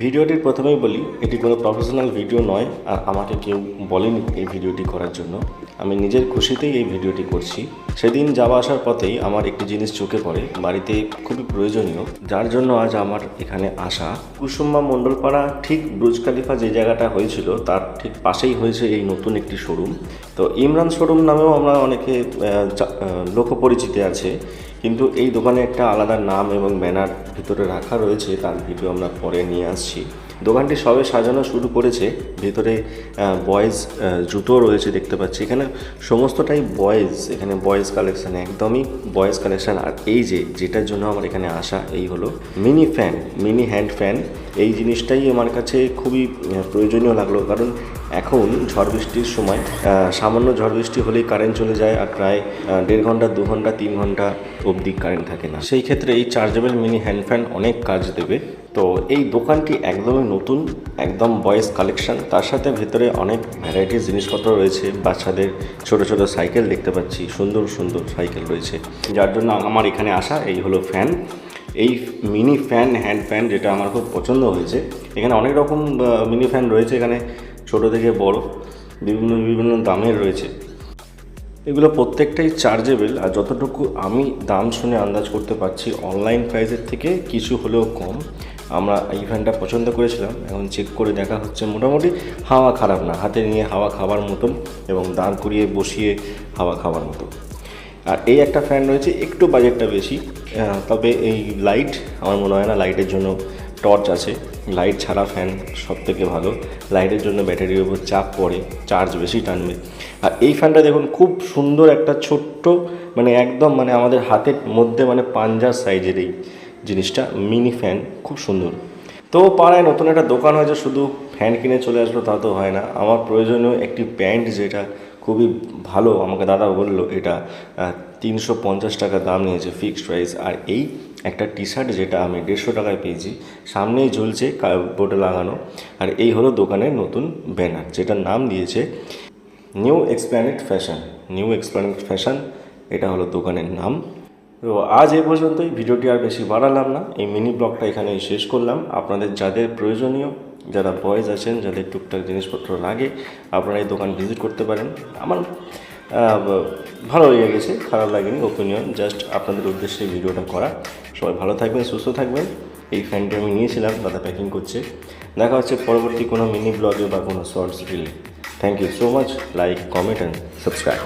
ভিডিওটির প্রথমেই বলি, এটি কোনো প্রফেশনাল ভিডিও নয় আর আমাকে কেউ বলেনি এই ভিডিওটি করার জন্য। আমি নিজের খুশিতেই এই ভিডিওটি করছি। সেদিন যাওয়া আসার পথেই আমার একটি জিনিস চোখে পড়ে, বাড়িতে খুবই প্রয়োজনীয়, যার জন্য আজ আমার এখানে আসা। কুসুম্মা মণ্ডলপাড়া ঠিক ব্রুজ খালিফা যে জায়গাটা হয়েছিল, তার ঠিক পাশেই হয়েছে এই নতুন একটি শোরুম তো ইমরান শোরুম নামেও আমরা অনেকে লোকপরিচিতি আছে। কিন্তু এই দোকানে একটা আলাদা নাম এবং ব্যানার ভিতরে রাখা রয়েছে, তার ভিডিও আমরা পরে নিয়ে আসছি দোকানটি সবে সাজানো শুরু করেছে। ভিতরে বয়েজ জুতো রয়েছে দেখতে পাচ্ছি। এখানে সমস্তটাই বয়েজ এখানে বয়েজ কালেকশন একদমই বয়েজ কালেকশন আর এই যে, যেটার জন্য আমার এখানে আসা, এই হলো mini fan mini hand fan এই জিনিসটাই আমার কাছে খুবই প্রয়োজনীয় লাগল। কারণ এখন ঝড় বৃষ্টির সময় সামান্য ঝড় বৃষ্টি হলেই কারেন্ট চলে যায় আর প্রায় দেড় ঘণ্টা, দু ঘণ্টা, তিন ঘণ্টা অবধি কারেন্ট থাকে না। সেই ক্ষেত্রে এই চার্জেবল মিনি হ্যান্ড ফ্যান অনেক কাজ দেবে। তো এই দোকানটি একদমই নতুন, একদম বয়েস কালেকশন তার সাথে ভেতরে অনেক ভ্যারাইটিস জিনিসপত্র রয়েছে। বাচ্চাদের ছোট ছোট সাইকেল দেখতে পাচ্ছি। সুন্দর সুন্দর সাইকেল রয়েছে। যার জন্য আমার এখানে আসা, এই হলো ফ্যান এই মিনি ফ্যান হ্যান্ড ফ্যান যেটা আমার খুব পছন্দ হয়েছে। এখানে অনেক রকম মিনি ফ্যান রয়েছে এখানে, ছোট থেকে বড়। বিভিন্ন বিভিন্ন দামের রয়েছে। এগুলো প্রত্যেকটাই চার্জেবল আর যতটুকু আমি দাম শুনে আন্দাজ করতে পারছি অনলাইন প্রাইসের থেকে কিছু হলেও কম। আমরা এই ফ্যানটা পছন্দ করেছিলাম, এখন চেক করে দেখা হচ্ছে মোটামুটি হাওয়া খারাপ না, হাতে নিয়ে হাওয়া খাবার মতন এবং দাঁড় করিয়ে বসিয়ে হাওয়া খাবার মতো আর এই একটা ফ্যান রয়েছে, একটু বাজেটটা বেশি তবে এই লাইট আমার মনে হয় না লাইটের জন্য টর্চ আছে। লাইট ছাড়া ফ্যান সব থেকে ভালো লাইটের জন্য ব্যাটারির উপর চাপ পড়ে চার্জ বেশি টানবে। আর এই ফ্যানটা দেখুন, খুব সুন্দর একটা ছোট্ট মানে একদম মানে আমাদের হাতের মধ্যে মানে পাঞ্জার সাইজের এই জিনিসটা মিনি ফ্যান, খুব সুন্দর। তো পাড়ায় নতুন একটা দোকান হয়েছে, শুধু ফ্যান কিনে চলে আসলো, তা তো হয় না। আমার প্রয়োজনীয় একটি প্যান্ট যেটা খুবই ভালো, আমাকে দাদা বলল, এটা তিনশো পঞ্চাশ টাকা দাম নিয়েছে ফিক্সড প্রাইস আর এই একটা টি শার্ট যেটা আমি দেড়শো টাকায় পেয়েছি, সামনেই ঝুলছে বোর্ডে লাগানো। আর এই হলো দোকানের নতুন ব্যানার, যেটার নাম দিয়েছে new explanet fashion new explanet fashion এটা হলো দোকানের নাম। তো আজ এ পর্যন্তই। ভিডিওটি আর বেশি বাড়ালাম না। এই মিনি ব্লগটা এখানেই শেষ করলাম। আপনাদের যাদের প্রয়োজনীয়, যারা বয়েজ আছেন, যাদের টুকটাক জিনিসপত্র লাগে, আপনারা এই দোকান ভিজিট করতে পারেন। আমার ভালো লেগে গেছে, খারাপ লাগেনি ওপিনিয়ন জাস্ট আপনাদের উদ্দেশ্যে ভিডিওটা করা। সবাই ভালো থাকবেন, সুস্থ থাকবেন। এই ফ্যানটি আমি নিয়েছিলাম, দাদা প্যাকিং করছে। দেখা হচ্ছে পরবর্তী কোনো মিনি ব্লগে বা কোনো shorts relay thank you so much like comment and subscribe